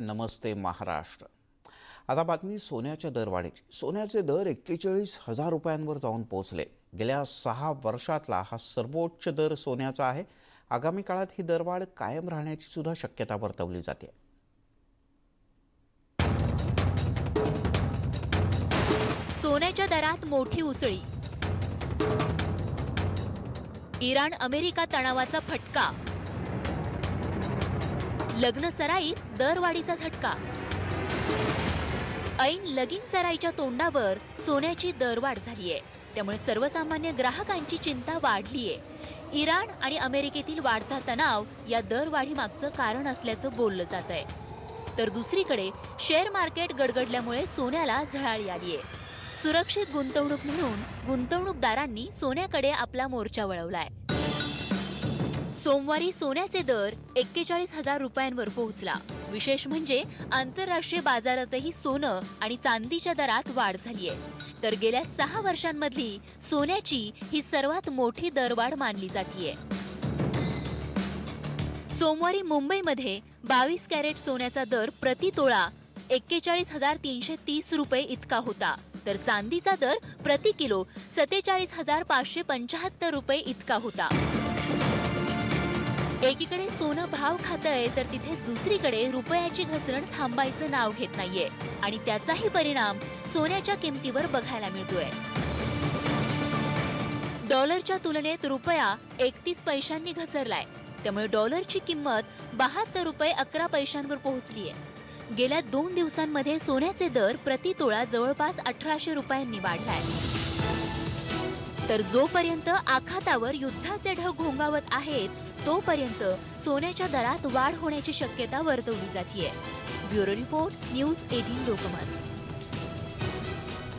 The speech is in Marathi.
नमस्ते महाराष्ट्र. आता बातमी सोन्याच्या दरवाढीची सोन्याचे दर एक्केचाळीस हजार रुपयांवर जाऊन पोहोचले. गेल्या सहा वर्षातला हा सर्वोच्च दर सोन्याचा आहे. आगामी काळात ही दरवाढ कायम राहण्याची सुद्धा शक्यता वर्तवली जाते. सोन्याच्या दरात मोठी उसळी. इराण अमेरिका तणावाचा फटका. लग्न सराईत दरवाढीचा झटका. ऐन लगीन सराईच्या तोंडावर सोन्याची दरवाढ झालीय. त्यामुळे सर्वसामान्य ग्राहकांची चिंता वाढलीय. इराण आणि अमेरिकेतील वाढता तणाव या दरवाढीमागचं कारण असल्याचं बोललं जात आहे तर दुसरीकडे शेअर मार्केट गडगडल्यामुळे सोन्याला झळाळी आलीय. सुरक्षित गुंतवणूक म्हणून गुंतवणूकदारांनी सोन्याकडे आपला मोर्चा वळवलाय. सोमवारी सोन्याचे दर एक्केचाळीस हजार रुपयांवर पोहोचला. विशेष म्हणजे आंतरराष्ट्रीय बाजारातही सोनं आणि चांदीच्या दरात वाढ झालीय. तर गेल्या सहा वर्षांमधली सोन्याची ही सर्वात मोठी दरवाढ मानली जातीये. सोमवारी मुंबईमध्ये बावीस कॅरेट सोन्याचा दर प्रति तोळा एक्केचाळीस हजार तीनशे तीस रुपये इतका होता. तर चांदीचा दर प्रति किलो सत्तेचाळीस हजार पाचशे पंचाहत्तर रुपये इतका होता. एकीकडे सोनं भाव खातंय तर तिथेच दुसरीकडे रुपयाची घसरण थांबायचं नाव घेत नाहीये. आणि त्याचाही परिणाम सोन्याच्या किमतीवर बघायला मिळतोय. डॉलरच्या तुलनेत रुपया एकतीस पैशांनी घसरलाय. त्यामुळे डॉलरची किंमत बहात्तर रुपये अकरा पैशांवर पोहोचली आहे गेल्या दोन दिवसांमध्ये सोन्याचे दर प्रति तोळा जवळपास अठराशे रुपयांनी वाढलाय. तर जोपर्यंत आखातावर युद्धाचे ढग घोंगावत आहेत तोपर्यंत सोन्याच्या दरात वाढ होण्याची शक्यता वर्तवली जाते bureau report news eighteen Lokmat.